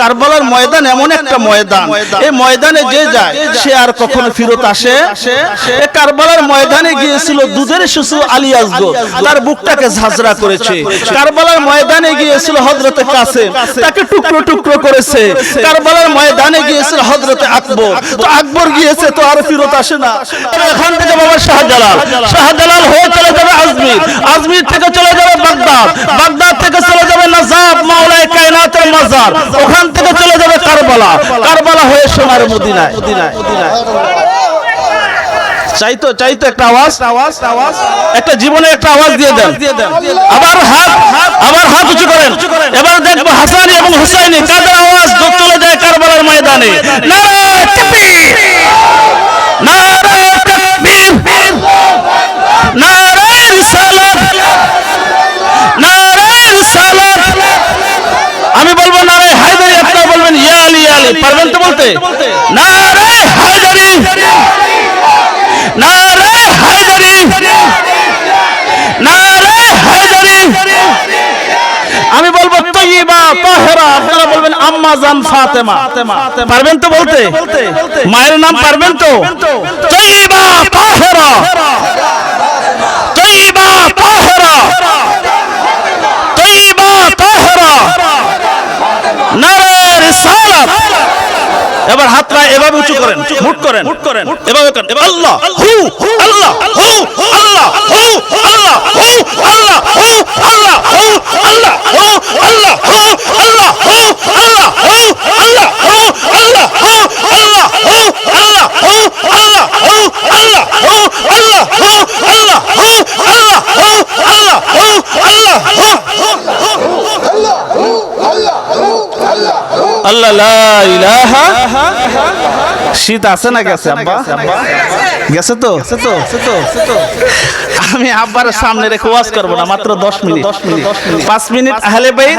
কারবালার ময়দান এমন একটা ময়দান এই ময়দানে। যে যায় সে আর কখনো ফিরত আসে। কারবালার ময়দানে গিয়েছিল দুধের শিশু আলী আসগর তার বুকটাকে ঝাঁঝরা করেছে। কারবালার ময়দানে গিয়েছিল হজরতে কাসেম। তাকে টুকরো টুকরো করেছে। কারবালার ময়দানে গিয়েছিল হজরতে আকবর। তো আকবর গিয়েছে তো আর ফিরত আসে না। এখান থেকে বাবা শাহজালাল। শাহজালাল হয়ে চলে যাবে আজমির। আজমির থেকে চলে যাবে বাগদাদ। বাগদাদ থেকে চলে যাবে নাজাব মাওলায় কায়নাতের মাজার। ওখান থেকে চলে যাবে কারবালা। কারবালা হয়ে সোনার মদিনায়। চাইতো চাইতো একটা আওয়াজ? আওয়াজ আওয়াজ একটা জীবনে একটা আওয়াজ দিয়ে দেন। আবার হাত আবার হাত উঁচু করেন। এবার দেখব হাসানি এবং হুসাইনি কাদের আওয়াজ চলে যায় কারবালার ময়দানে। নারায়ে তাকবীর। নারায়ে তাকবীর। নারায়ে রিসালাত নারায়ে রিসালাত আমি বলব নারায়ে হায়দারি আপনারা বলবেন ইয়া আলী ইয়া আলী পারবেন তো বলতে? হায়দারি নারে হায়দারি নারে হায়দারি আমি বলব তৈবা তাহেরা আপনারা বলবেন আম্মা জান ফাতেমা। পারবেন তো বলতে? মায়ের নাম পারবেন তো? তৈবা তাহেরা! তৈবা তাহেরা! তৈবা তাহেরা! নারে রিসালাত এবার হাতটা এভাবে উঁচু করেন মুট করেন মুট করেন এভাবে করেন। এবার আল্লাহ হু আল্লাহ হু আল্লাহ হু আল্লাহ হু আল্লাহ হু আল্লাহ হু আল্লাহ হু আল্লাহ হু আল্লাহ হু শীত আছে না গেছে আব্বা? গেছে তো? আমি আব্বার সামনে রেখে ওয়াজ করব না মাত্র দশ মিনিট। দশ মিনিট। পাঁচ মিনিট আহলে বাই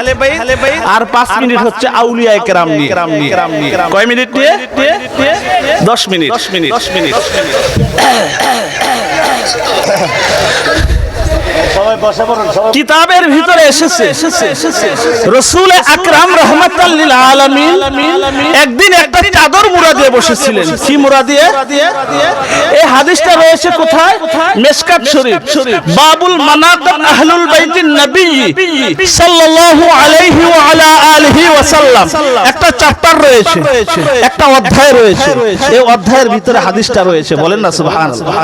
আর পাঁচ মিনিট হচ্ছে আউলিয়া কেরাম নিয়ে? কয় মিনিট নিয়ে? দশ মিনিট। দশ মিনিট দশ মিনিট। কিতাবের ভিতরে এসেছে। রসুল আকরাম রহমতাল্লিল আলমিন একদিন একটা চাদর মুড়া দিয়ে বসেছিলেন মুড়া দিয়ে এই হাদিসটা রয়েছে কোথায়? মেসকাত শরীফ। বাবুল মানাকাত আহলুল বাইতিন নবী সাল্লাল্লাহু আলাইহি ওয়া আলা আলিহি ওয়া সাল্লাম একটা চ্যাপ্টার রয়েছে একটা অধ্যায় রয়েছে। এই অধ্যায়ের ভিতরে হাদিসটা রয়েছে। বলেন না সুবহানাল্লাহ।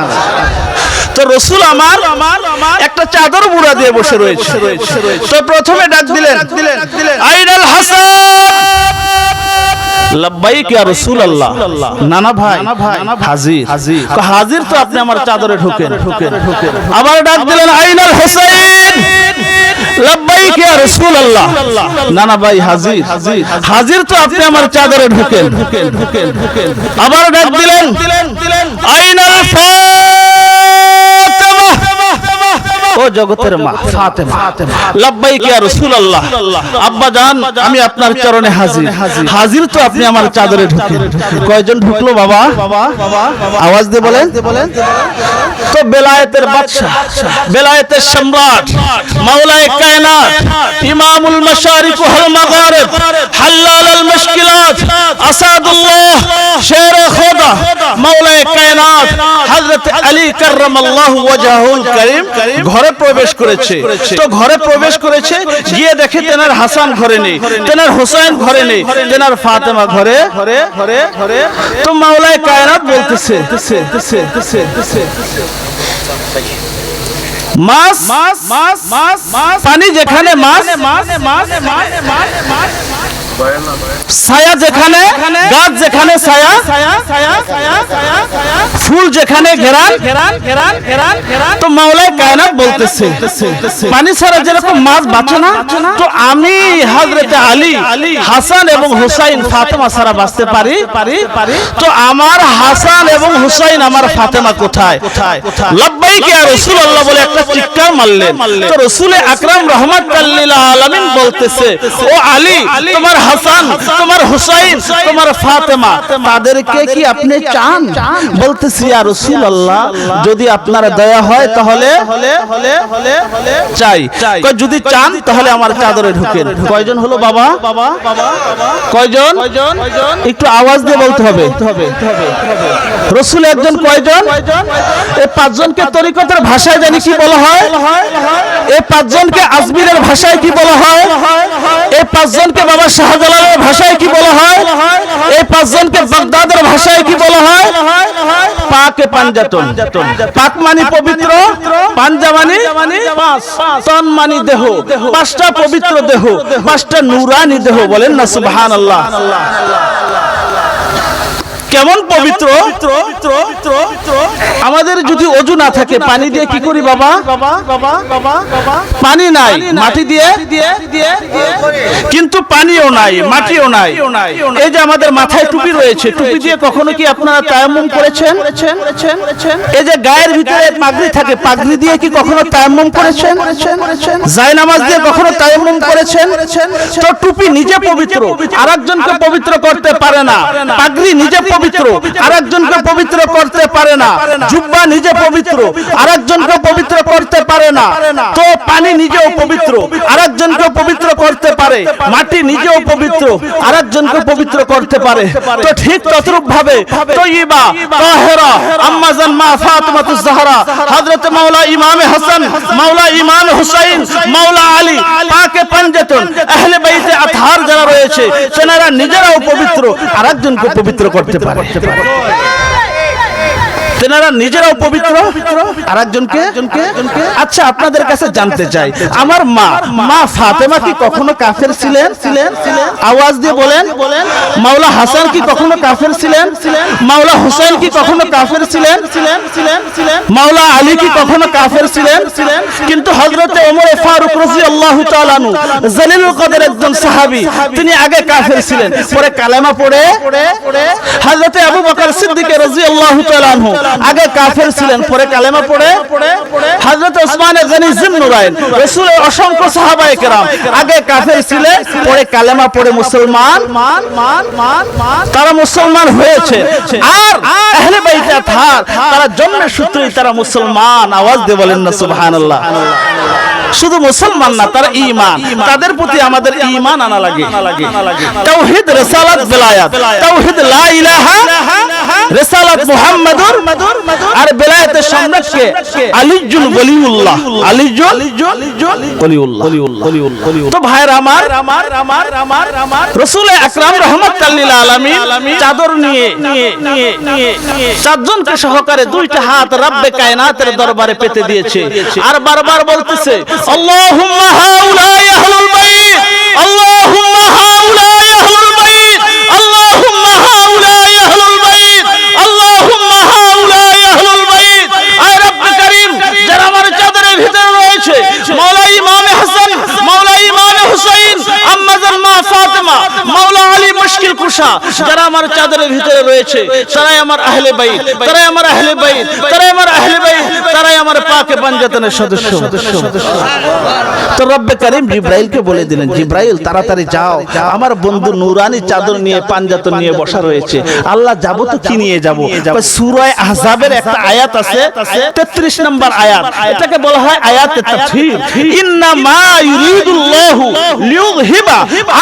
তো রসুল আমার একটা চাদর মুড়া দিয়ে বসে রয়েছে। তো প্রথমে ডাক দিলেন। আইনাল হাসান। লব্বাইক ইয়া রাসূলুল্লাহ। নানা ভাই হাজির। তো হাজির তো আপনি আমার চাদরে ঢোকেন। আবার ডাক দিলেন আইনাল হোসেন লব্বাইক ইয়া রাসূলুল্লাহ। নানা ভাই হাজির। হাজির তো আপনি আমার চাদরে ঢোকেন। আবার ডাক দিলেন আইনাল জগতের মা ফাতেমা। লাব্বাইক ইয়া রাসূলুল্লাহ। আব্বা জান আমি আপনার চরণে হাজির। হাজির। তো আপনি আমার চাদরে ঢুকেন। কয়জন ঢুকলো বাবা? আওয়াজ দিয়ে বলেন। তো বেলায়েতের বাদশা বেলায়েতের সম্রাট মাওলায়ে কায়নাত ইমামুল মাশারিক ওয়াল মাগারিব হাল্লাল আল মুশকিলাত আসাদুল্লাহ শের খোদা হযরত আলী কাররামাল্লাহু ওয়াজহুল করিম ঘরে প্রবেশ করেছে। ঘরে প্রবেশ করেছে, গিয়ে দেখে তেনার হাসান ঘরে তেনার হোসেন ঘরে তেনার ফাতেমা ঘরে ঘরে ঘরে ঘরে। তো মাওলায়ে কায়নাত বলতেছে, মাছ মাছ মাছ মাছ পানি যেখানে মাছ মাছ মাছ মাছ মাছ ছায়া যেখানে গাছ যেখানে ছায়া ফুল যেখানে ঘেরান তো মাওলায় কায়নাত বলতেছে পানি ছাড়া যেরকম মাছ বাঁচে না তো আমি হযরতে আলী হাসান এবং হুসাইন ফাতেমা ছাড়া বাঁচতে পারি? পারি পারি? তো আমার হাসান এবং হুসাইন আমার ফাতেমা কোথায়? কোথায়? লব্বাইক ইয়া রাসূলুল্লাহ বলে একটা চিৎকার মারলেন। তো রাসূলে আকরাম রাহমাতুল্লিল আলামিন বলতেছে ও আলী তোমার হাসান, তোমার হুসাইন, তোমার ফাতেমা, তাদেরকে কি আপনি চান? বলতেছে আর রসুল আল্লাহ যদি আপনার দয়া হয়, তাহলে চাই। যদি চান, তাহলে আমার চাদরে ঢুকেন। কয়জন হলো বাবা? কয়জন? একটু আওয়াজ দিয়ে বলতে হবে। রসুল একজন কয়জন? এই পাঁচজনকে তরিকতের ভাষায় জানি কি বলা হয়? এই পাঁচজনকে আজমিরের ভাষায় কি বলা হয়? এই পাঁচজনকে বাবা শাহজালালের ভাষায় কি বলা হয়? এই পাঁচজনকে বাগদাদের ভাষায় কি বলা হয়? পাকে পাঞ্জাতন। পাক মানি পবিত্র, পাঞ্জা মানে তন মানি দেহ। পাঁচটা পবিত্র দেহ, পাঁচটা নুরানি দেহ বলেন না সুবহান আল্লাহ কেমন পবিত্র? আমাদের যদি অজু না থাকে পানি দিয়ে কি করি বাবা? পানি নাই মাটি দিয়ে? কিন্তু পানিও নাই মাটিও নাই। এই যে আমাদের মাথায় টুপি রয়েছে টুপি দিয়ে কখনো কি আপনারা তায়াম্মুম করেছেন? এই যে গায়ের ভিতরে পাগড়ি থাকে পাগড়ি দিয়ে কি কখনো তায়াম্মুম করেছেন? জায়নামাজ দিয়ে কখনো তায়াম্মুম করেছেন? তো টুপি নিজে পবিত্র আরেকজনকে পবিত্র করতে পারে না। পাগড়ি নিজে পবিত্র। আরেকজনকে পবিত্র করতে পারে না। জুব্বা নিজে পবিত্র। আরেকজনকে পবিত্র করতে পারে না। তো পানি নিজেও পবিত্র। আরেকজনকে পবিত্র করতে পারে। মাটি নিজেও পবিত্র। আরেকজনকে পবিত্র করতে পারে। তো ঠিক ততরূপ ভাবে তৈবা তাহেরা আম্মাজান মা ফাতিমাতুজ জাহরা হযরত মাওলা ইমামে হাসান মাওলা ইমাম হুসাইন মাওলা আলী পাকে পাঞ্জাতন আহলে বাইতে আতহার যারা রয়েছে সেনারা নিজেরাও পবিত্র। আরেকজনকে পবিত্র করতে পারে। তেনারা নিজেরাও পবিত্র আর একজনকে আচ্ছা আপনাদের কাছে জানতে চাই। আমার মা মা ফাতেমা কি কখনো কাফের ছিলেন? ছিলেন? আওয়াজ দিয়ে বলেন। বলেন। মাওলা হাসান কি কখনো কাফের ছিলেন? মাওলা হুসাইন কি কখনো কাফের ছিলেন? ছিলেন? ছিলেন? ছিলেন? মাওলা আলী কি কখনো কাফের ছিলেন? ছিলেন? কিন্তু হযরতে ওমর ফারুক রাদিয়াল্লাহু তাআলা আনহু জলিলুল কদর একজন সাহাবী তিনি আগে কাফের ছিলেন পরে কালেমা পড়ে হযরতে আবু বকর সিদ্দিক রাদিয়াল্লাহু তাআলা আনহু আগে কাফের ছিলেন পরে কালেমা পড়ে। হযরত ওসমান গনি জিন্নুরাইন রাসূলের অসংখ্য সাহাবায়ে কেরাম আগে কাফের ছিলেন পরে কালেমা পড়ে মুসলমান। তারা মুসলমান হয়েছে। আর আহলে বাইতে আতহার তারা জন্মের সূত্রেই তারা মুসলমান। আওয়াজ দিয়ে বলেন না সুবহানাল্লাহ। শুধু মুসলমান না তারা ঈমান। তাদের প্রতি আমাদের ঈমান আনা লাগে। তাওহীদ রিসালাত বেলায়াত। তাওহীদ লা ইলাহা রিসালাত মুহাম্মাদুর আর বেলায়েতের সম্রাটকে আলিজুল ওলিউল্লাহ। আলিজুল ওলিউল্লাহ। তো ভাইরা আমার আমার আমার আমার আমার। রাসূল আকরাম আলামিন চাদর নিয়ে চারজনকে সহকারে দুইটা হাত রব্বে কায়নাতের দরবারে পেতে দিয়েছে। আর বারবার বলতেছে আল্লাহুম্মা আহলুল বাইত আল্লাহুম্মা চাদরের ভিতরে রয়েছে মাওলা ইমাম হাসান মাওলা ইমাম হুসাইন আম্মাজান মা মাওলা আলী মুশকিল কুশা যারা আমার চাদরের ভিতরে রয়েছে, তারাই আমার আহলে তারাই আমার আহলে তারাই আমার আহলে তারাই আমার পাকে পাঞ্জাতনের সদস্য। তো রব্বে করিম জিব্রাইলকে বলে দিলেন, জিব্রাইল, তাড়াতাড়ি যাও, আমার বন্ধু নুরানি চাদর নিয়ে পাঞ্জাতন নিয়ে বসা রয়েছে। আল্লাহ যাব তো কি নিয়ে যাব? সূরা আহজাবের একটা আয়াত আছে 33 নম্বর আয়াত। এটাকে বলা হয় আয়াত তাফসীর। ইন্না মা ইউরিদুল্লাহু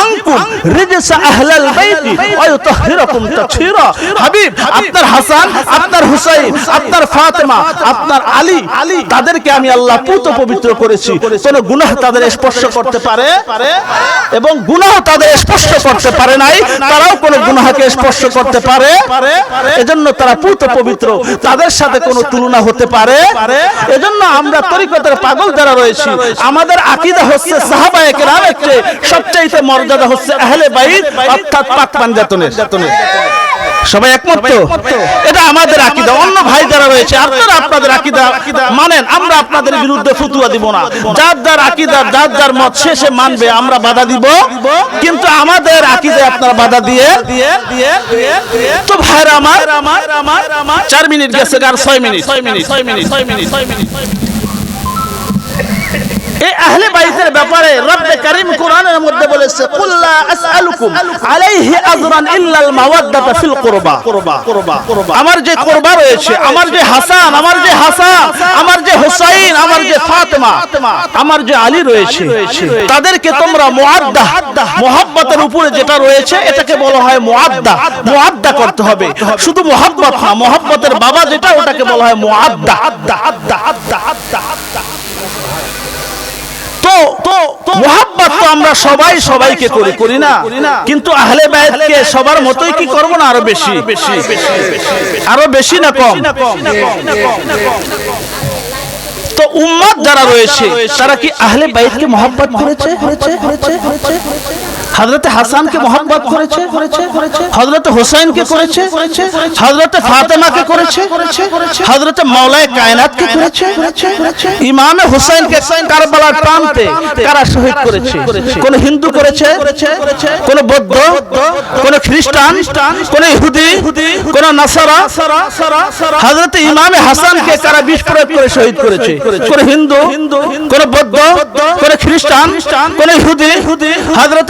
আনকুম রিজসা আহলাল বাইতি ওয়া ইউতাহহিরাকুম তাতহীরা হাবিব আপনার হাসান আপনার হুসাইন আপনার ফাতেমা আপনার আলী তাদেরকে আমি আল্লাহ পুত পবিত্র করেছি। কোন গুনাহ তাদের স্পর্শ করতে পারে এবং গুনাহ তাদের স্পর্শ করতে পারে নাই। তারাও কোন গুনাহকে স্পর্শ করতে পারে। এজন্য তারা পুত পবিত্র। তাদের সাথে কোনো তুলনা হতে পারে। এজন্য আমরা তরিকতের পাগল যারা রয়েছি। আমাদের আকীদা হচ্ছে সাহাবায়ে কেরামের চেয়ে সবচাইতে মর্যাদা হচ্ছে আহলে বাইত অর্থাৎ পাক পাঞ্জাতনের সবাই একমত তো? এটা আমাদের আকীদা। অন্য ভাই যারা রয়েছে আপনারা আপনাদের আকীদা মানেন আমরা আপনাদের বিরুদ্ধে ফতুয়া দিব না। যার যার আকীদা যার যার মত শেষে মানবে আমরা বাধা দিব। কিন্তু আমাদের আকীদা আপনারা বাধা দিয়ে তো ভাইরা আমার চার মিনিট গেছে আর ছয় মিনিট। ছয় মিনিট ছয় মিনিট ছয় মিনিট ছয় মিনিট। তাদেরকে তোমরা মুআদ্দা, মুহাব্বতের উপরে যেটা রয়েছে, এটাকে বলা হয় মুআদ্দা মুআদ্দা করতে হবে। শুধু মুহাব্বত না, মুহাব্বতের বাবা যেটা, ওটাকে বলা হয় মুআদ্দা। আদ্দা আদ্দা আদ্দা আদ্দা আদ্দা তো তো মোহাব্বত তো আমরা সবাই সবাইকে করি করি না? কিন্তু আহলে বায়াতকে সবার মতোই কি করব না আরও বেশি? আরও বেশি না কম? তো উম্মত যারা রয়েছে তারা কি আহলে বাইতকে মোহাব্বত করেছে? হযরত হাসানকে মোহাব্বত করেছে? হযরত হুসাইনকে করেছে? হযরত ফাতেমাকে করেছে? হযরত মাওলায়ে কায়নাতকে করেছে? ইমামে হুসাইনকে কারবালার প্রান্তে কারা শহীদ করেছে? কোন হিন্দু করেছে? কোন বৌদ্ধ? কোন খ্রিস্টান? কোন ইহুদি? কোন নাসারা? হযরত ইমামে হাসানকে কারা বিষ প্রয়োগ করে শহীদ করেছে? কোন হিন্দু? কোন বৌদ্ধ? কোন খ্রিস্টান? কোন ইহুদি? হযরত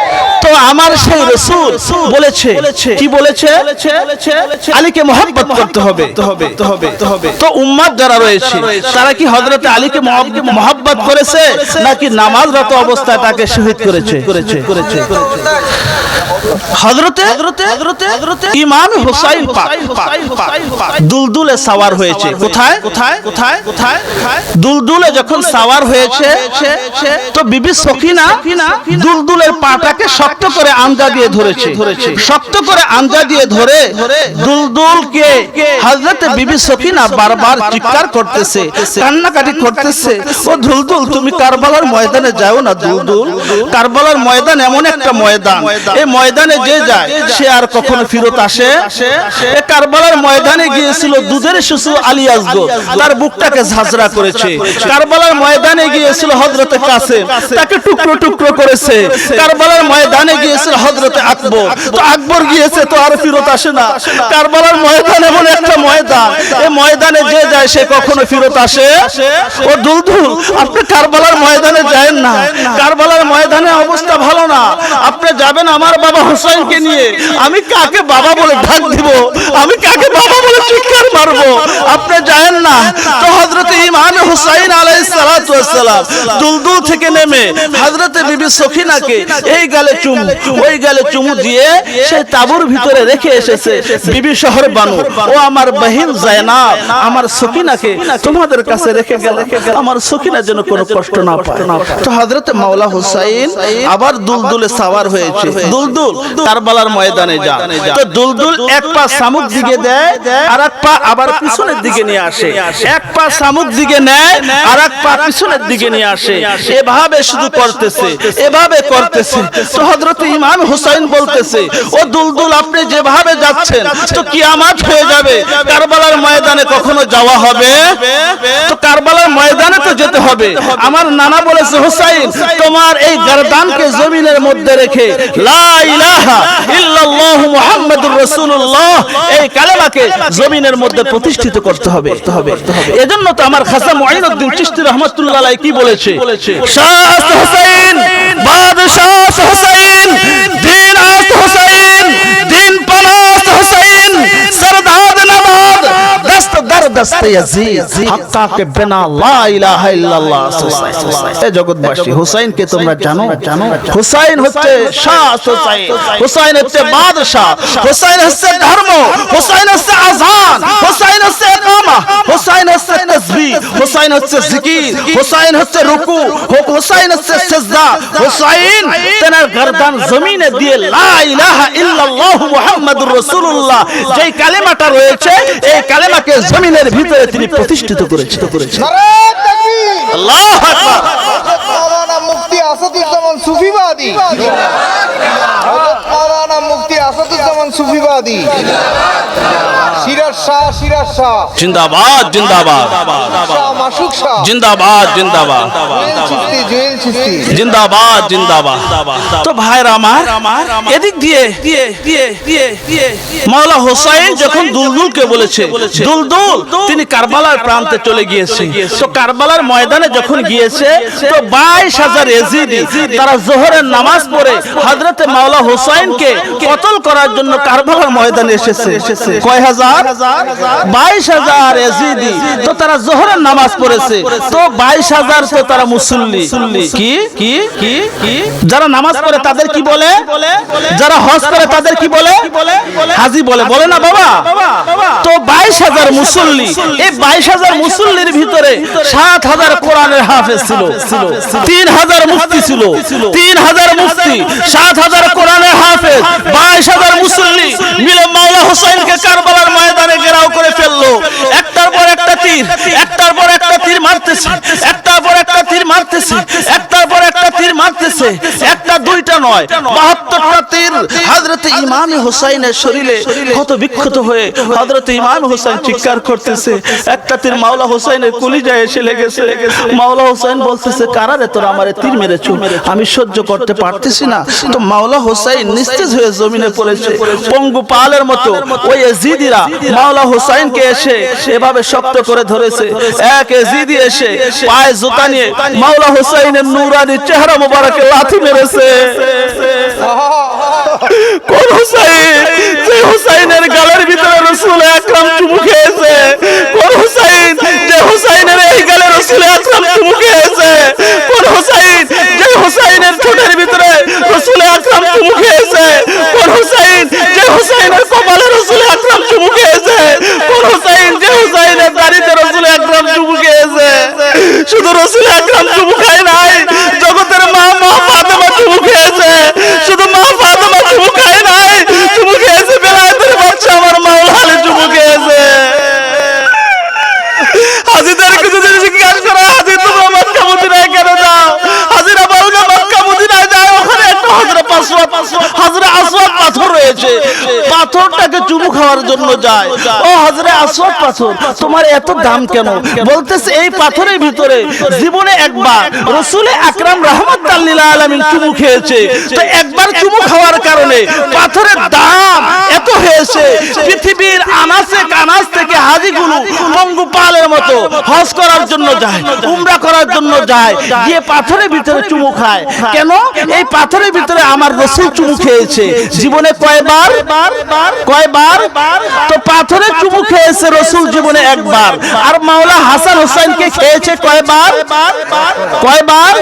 তো আমার সেই রসুল বলেছে। কি বলেছে? আলীকে মোহাব্বত করতে হবে। তো উম্মাদ যারা রয়েছে তারা কি হযরত আলীকে মোহাব্বত করেছে নাকি নামাজরত অবস্থায় তাকে শহীদ করেছে? করেছে। করেছে ইমাম হুসাইন দুলদুলে সাওয়ার হয়েছে। কোথায়? কোথায়? কোথায়? কোথায়? দুলদুলে যখন সাওয়ার হয়েছে তো বিবি সখিনা দুলদুলের পাটাকে শক্ত করে আঞ্জা দিয়ে ধরেছে। শক্ত করে আঞ্জা দিয়ে ধরে দুলদুলকে হযরত বিবি সখিনা বারবার চিৎকার করতেছে, কান্নাকাটি করতেছে। ও দুলদুল, তুমি কারবালার ময়দানে যাও না দুলদুল। কারবালার ময়দান এমন একটা ময়দান। এই ময়দানে যে যায়, সে আর কখনো ফিরত আসে? কারবালার ময়দানে গিয়েছিল দুধের শিশু আলী আসগর তার বুকটাকে ঝাঁঝরা করেছে। কারবালার ময়দানে গিয়েছিল হযরতে কাসেম। তাকে টুকরো টুকরো করেছে। কারবালার ময়দানে গিয়েছিল হযরতে আকবর। তো আকবর গিয়েছে তো আর ফিরত আসে না। কারবালার ময়দান এমন একটা ময়দান এই ময়দানে। যে যায় সে কখনো ফিরত আসে? ও দুলদুল আপনি কারবালার ময়দানে যায় না। কারবালার ময়দানে অবস্থা ভালো না। আপনি যাবেন আমার বাবা হোসেনকে নিয়ে। আমি কাকে বাবা বলে ডাক দিব? আমি কাকে বাবা বলে চিৎকার মারবো? আপনি যায়েন না। তো হযরত ইমাম হুসাইন আলাইহিস সালাতু ওয়াসসালাম দুলদুল থেকে নেমে হযরত বিবি সখিনাকে এই গালে চুমু ওই গালে চুমু দিয়ে সেই তাবুর ভিতরে রেখে এসেছে বিবি শহর বানু। ও আমার বহিন জায়নাব আমার সখিনাকে তোমাদের কাছে রেখে গেল আমার সখিনা যেন কোনো কষ্ট না পায়। তো হযরত মাওলা হুসাইন আবার দুলদুলে সাওয়ার হয়েছে। দুলদুল কারবালার ময়দানে যান। তো দুলদুল এক পা সামুক দিকে দেয় আর এক পা আবার পিছনের দিকে নিয়ে আসে। এক পা সামুক দিকে নেয় আর এক পা পিছনের দিকে নিয়ে আসে। এভাবে শুধু করতেছে এভাবে করতেছে। তো হযরত ইমাম হুসাইন বলতেছে, ও দুলদুল, আপনি যেভাবে যাচ্ছেন, তো কিয়ামত হয়ে যাবে। কারবালার ময়দানে কখনো যাওয়া হবে? তো কারবালার ময়দানে তো যেতে হবে। আমার নানা বলেছে, হুসাইন, তোমার এই গর্দানকে জমিনের মধ্যে রেখে, লা ইলাহা ইল্লাল্লাহু মুহাম্মাদুর রাসূলুল্লাহ, এই কালেমাকে জমিনের মধ্যে প্রতিষ্ঠিত করতে হবে। এজন্য তো আমার খাসা মুঈনুদ্দিন চিশতি রাহমাতুল্লাহ আলাইহি কি বলেছে? শাহ হুসাইন, বাদশাহ হুসাইন দিন আস হুসাইন দিন পানাস হুসাইন সরদার নবাব দস্ত দর দস্ত কে বিনা লা ইলাহা ইল্লাল্লাহ এ জগৎবাসী হুসাইনকে তোমরা জানো জানো হুসাইন হচ্ছে শাহ হুসাইন হুসাইন হচ্ছে বাদশাহ হুসাইন হচ্ছে ধর্ম হুসাইন হচ্ছে আযান হুসাইন হচ্ছে ইকামা হুসাইন হচ্ছে তাসবিহ হুসাইন হচ্ছে জিকির হুসাইন হচ্ছে রুকু হুসাইন হচ্ছে সিজদা হুসাইন তেনার গর্দান জমিনে দিয়ে লা ইলাহা ইল্লাল্লাহ মুহাম্মাদুর রাসূলুল্লাহ যেই কালেমাটা রয়েছে এই কালেমাকে জমিনের ভিতরে তিনি প্রতিষ্ঠিত করেছেন। মুক্তি আল্লাহু মুফতি আসাদুজ্জামান সুফিবাদী। সুফিবাদী। সিরাজ শাহ সিরাজ শাহ। জিন্দাবাদ জিন্দাবাদ। মাসুক শাহ। জিন্দাবাদ জিন্দাবাদ। জিন্দাবাদ জিন্দাবাদ। তো ভাইরা আমার এদিক দিয়ে মাওলা হোসাইন যখন দুলদুলকে বলেছে দুলদুল তিনি কারবালার প্রান্তে চলে গিয়েছে। তো কারবালার ময়দানে যখন গিয়েছে তো বাইশ হাজার এজিদি তারা জোহরের নামাজ পড়ে হজরতে মাওলা হোসাইনকে কতল করার জন্য কারবালার ময়দানে এসেছে। কয় হাজার বাইশ হাজার এজিদি। তো তারা জোহরের নামাজ পড়েছে। তো বাইশ হাজার তো তারা মুসল্লি। কি? কি? কি? কি? যারা নামাজ পড়ে তাদের কি বলে? যারা হজ করে তাদের কি বলে? হাজি বলে। বলে না বাবা? বাইশ হাজার বাইশ হাজার মুসল্লির ভিতরে সাত হাজার কোরআনের হাফেজ ছিল। ময়দানে ঘেরাও করে ফেলল। একটার পর একটা তীর, একটার পর একটা তীর মারতেছে, একটার পর একটা তীর মারতেছে একটা মারতেছে। একটা দুইটা নয় বাহাত্তরটা তীর। ইমাম হোসাইনের শরীরে ক্ষত বিক্ষত হয়ে হযরত ইমাম চিৎকার করতেছে। একটা তীর মাওলা কলিজায় এসে লেগেছে। মাওলা হোসেন বলতেছে কারারে তোরা আমারে তীর মেরেছো? আমি সহ্য করতে পারতেছি না। তো মাওলা হোসেন নিস্তেজ হয়ে জমিনে পড়েছে। পঙ্গু পালের মতো ওই এজিদিরা মাওলা হোসেনকে এসে এভাবে শক্ত করে ধরেছে। এক এজিদি এসে পায়ে জুতা নিয়ে মাওলা হোসেনের নুরানি চেহারা মোবারকে লাথি মেরেছে। কোন হুসাইন, যে হুসাইনের গালের ভিতরে রসুল আকরাম চুমু খেয়েছে, কোন হুসাইন, যে হুসাইনের এই গালে রসুল আকরাম চুমু খেয়েছে, কোন হুসাইন, যে হুসাইনের ঠোঁটের ভিতরে রসুল আকরাম চুমু খেয়েছে, কোন হুসাইন, যে হুসাইনের কপালে রসুল আকরাম চুমু খেয়েছে, কোন হুসাইন, যে হুসাইনের দাড়িতে রসুল আকরাম চুমু খেয়েছে। শুধু রসুল আকরাম চুমু পাথরটাকে চুমু খাওয়ার জন্য যায়। ও হাজরা আসওয়াদ পাথর, তোমার এত দাম কেন? বলতেছে, এই পাথরের ভিতরে জীবনে একবার রসুলে আকরাম রহমত আলামিন চুমু খেয়েছে। তো একবার চুমু খাওয়ার কারণে পাথরের দাম এত হয়েছে। পৃথিবীর আনাসে কানাস থেকে হাজিগুলো পঙ্গুপালের মতো হজ করার জন্য যায়, উমরা করার জন্য যায়, গিয়ে পাথরের ভিতরে চুমু খায়। কেন? এই পাথরের ভিতরে আমার রসুল চুমু খেয়েছে। জীবনে কয়বার? কয়বার? তো পাথরে চুমু খেয়েছে রসুল জীবনে একবার। আর মাওলা হাসান হোসেনকে খেয়েছে কয়বার? কয়বার?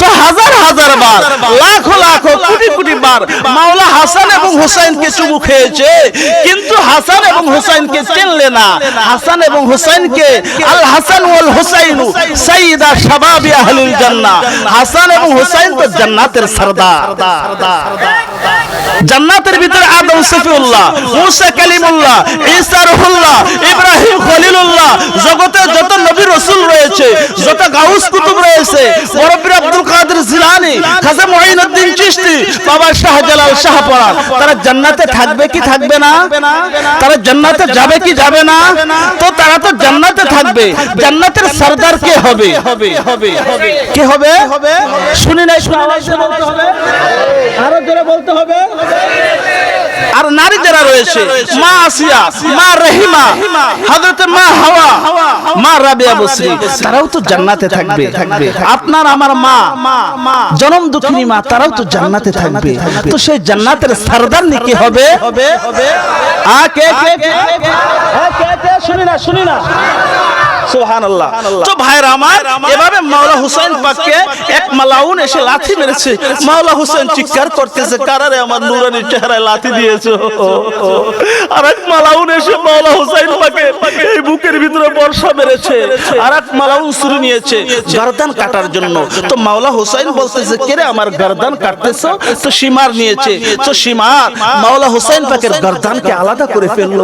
তো হাজার হাজার বার। লাখো লাখো কোটি কোটি বার মাওলা হাসান এবং হোসেনকে চুমু খেয়েছে। কিন্তু হাসান এবং হোসেনকে চিনলে না। হাসান এবং হোসেনকে আল হাসান ওয়াল হুসাইনু সাইয়্যিদা শাবাবি আহলিল জান্নাহ। হাসান এবং হোসেন তো জান্নাতের সরদার। জান্নাতের ভিতরে আদম সফিউল্লাহ। মুসা কালিমুল্লাহ, ঈসা রুহুল্লাহ, ইব্রাহিম খলিলুল্লাহ, জগতে যত নবী রাসূল রয়েছে, যত গাউস কুতুব রয়েছে, মুরব্বি Abdul Qadir Jilani, Khwaja Moinuddin Chishti, Baba Shahjalal Shahparan তারা জান্নাতে থাকবে কি থাকবে না? তারা জান্নাতে যাবে কি যাবে না? তো তারা তো জান্নাতে থাকবে। জান্নাতের সরদার কে হবে? কে হবে? শুনি নাই শুনি নাই বলতে হবে আরও জোরে বলতে হবে। আর নারী যারা রয়েছে মা আসিয়া মা রহিমা হযরত মা হাওয়া মা রাবিয়া বসরি তারাও তো জান্নাতে থাকবে আপনার আমার মা জনম দুঃখিনী মা তারাও তো জান্নাতে থাকবে তো সেই জান্নাতের সরদার নি কি হবে আ কে কে কে হ্যাঁ, কে কে শুনি না শুনি না সুবহানাল্লাহ। তো ভাইরা আমার এভাবে মাওলা হোসেন পাককে এক মালাউন এসে লাথি মেরেছে। মাওলা হোসেন চিৎকার করতেছে কারারে আমার নুরানি চেহারায় লাথি দিয়েছ। আর এক মালাউন এসে মাওলা হোসেন পাকে এই বুকের ভিতরে বর্ষা মেরেছে। আর এক মালাউন শুরু নিয়েছে। গর্দান কাটার জন্য। তো মাওলা হোসেন বলতেছে কে রে আমার গর্দান কাটতেছো? তো সীমার নিয়েছে। তো সীমার মাওলা হোসেন পাকের গর্দানকে আলাদা করে ফেলল।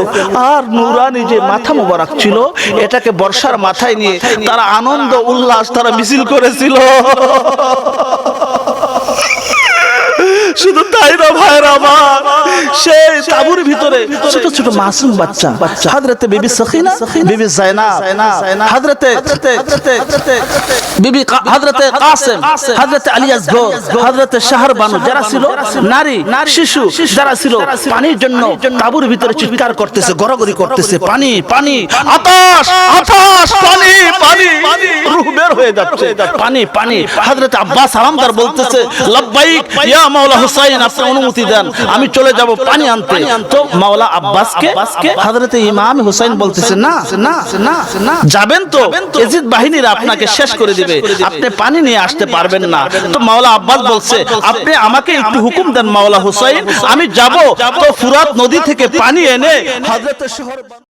আর নুরানি যে মাথা মোবারক ছিল এটাকে বর্ষার মাথায় নিয়ে তারা আনন্দ উল্লাস তারা মিছিল করেছিল। শুধু তাই না ভাইরা আমার? সেই তাবুর ভিতরে ছোট ছোট মাসুম বাচ্চা বাচ্চা হযরতে বিবি সখিনা বিবি জায়নাব হযরতে বিবি হযরতে কাসেম হযরতে আলী আসগর হযরতে শাহর বানু যারা ছিল নারী শিশু যারা ছিল পানির জন্য তাবুর ভিতরে চিৎকার করতেছে গড়গড়ি করতেছে পানি পানি আতাশ আতাশ পানি পানি রূহ বের হয়ে যাচ্ছে পানি পানি হযরত আব্বাস আরামদার বলতেছে লাব্বাইক ইয়া মাওলা হুসাইন আপনি অনুমতি দেন। আমি চলে যাব পানি আনতে। তো মাওলা আব্বাসকে হযরত ইমাম হুসাইন বলতেছে না না না না যাবেন তো। এজিদ বাহিনীরা আপনাকে শেষ করে দিবে। আপনি পানি নিয়ে আসতে পারবেন না। তো মাওলা আব্বাস বলছে আপনি আমাকে একটু হুকুম দেন মাওলা হুসাইন। আমি যাব। তো ফুরাত নদী থেকে পানি এনে হযরত শহর